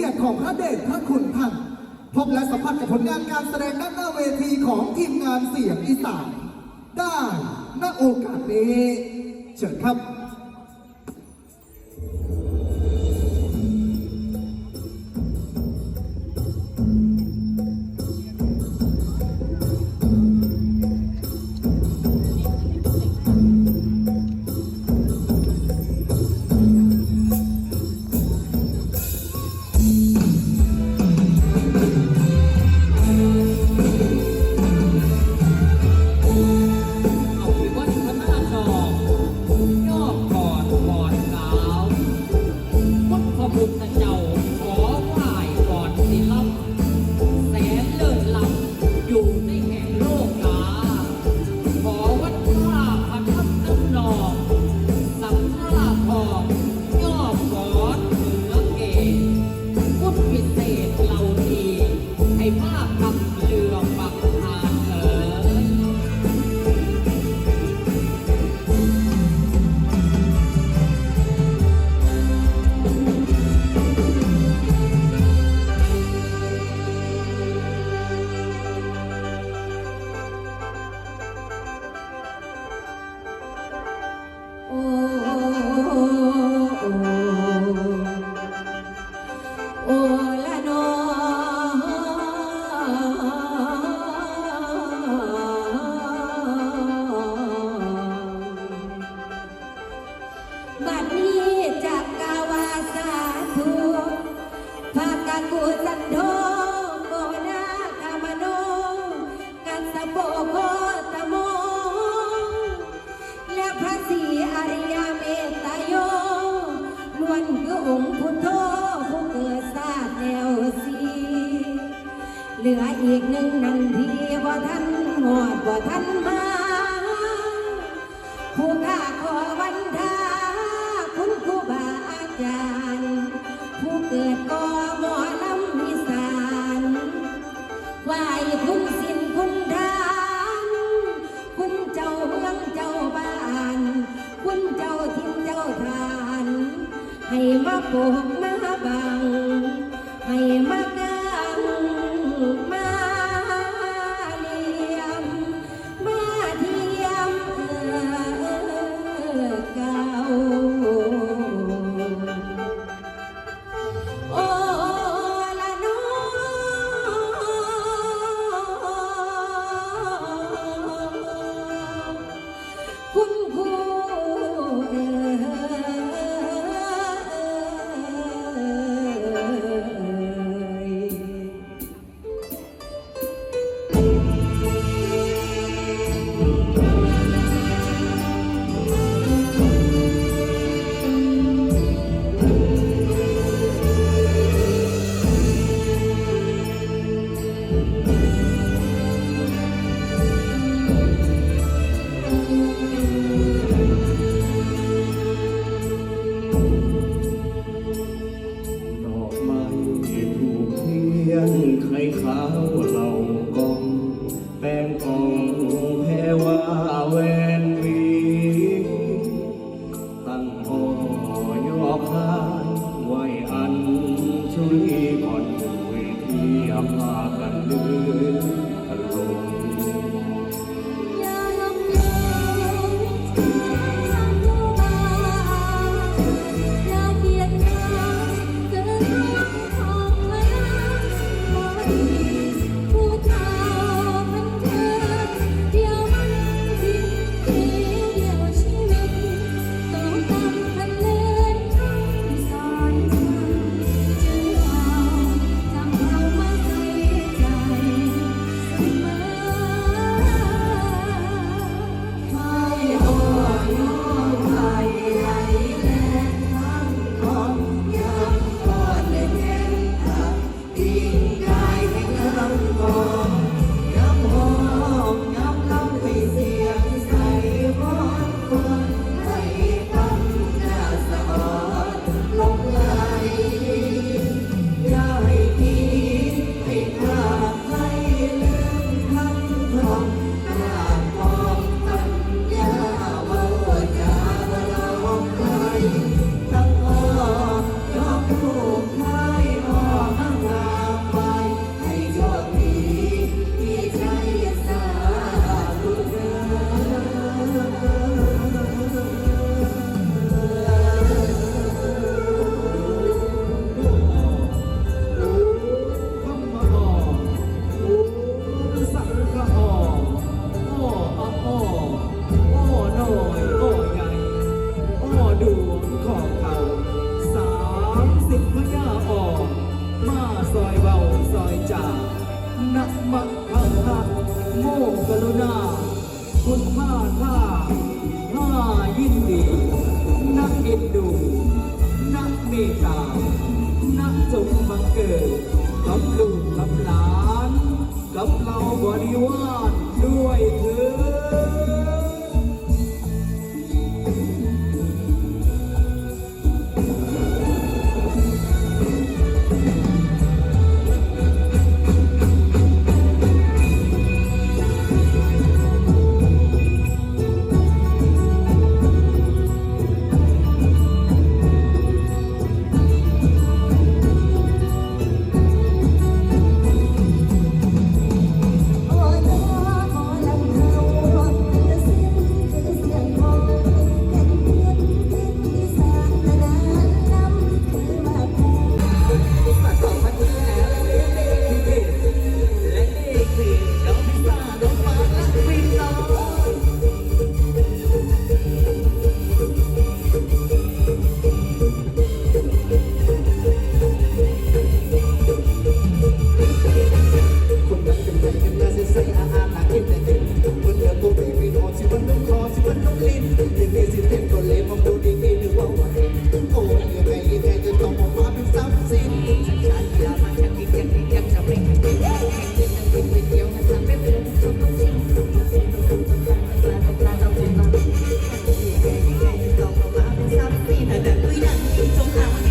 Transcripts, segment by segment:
เกียรติของพระเดชพระคุณท่านพบและสัมผัสกับผลงานการแสดงด้านหน้าเวทีของทีมงานเสียงอีสานได้ณโอกาสนี้เชิญครับ ลืออีกหนึ่งนาทีว่าทันหอดว่าทัน அம்மா கண்டு กับหลาน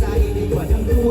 在一起，管他。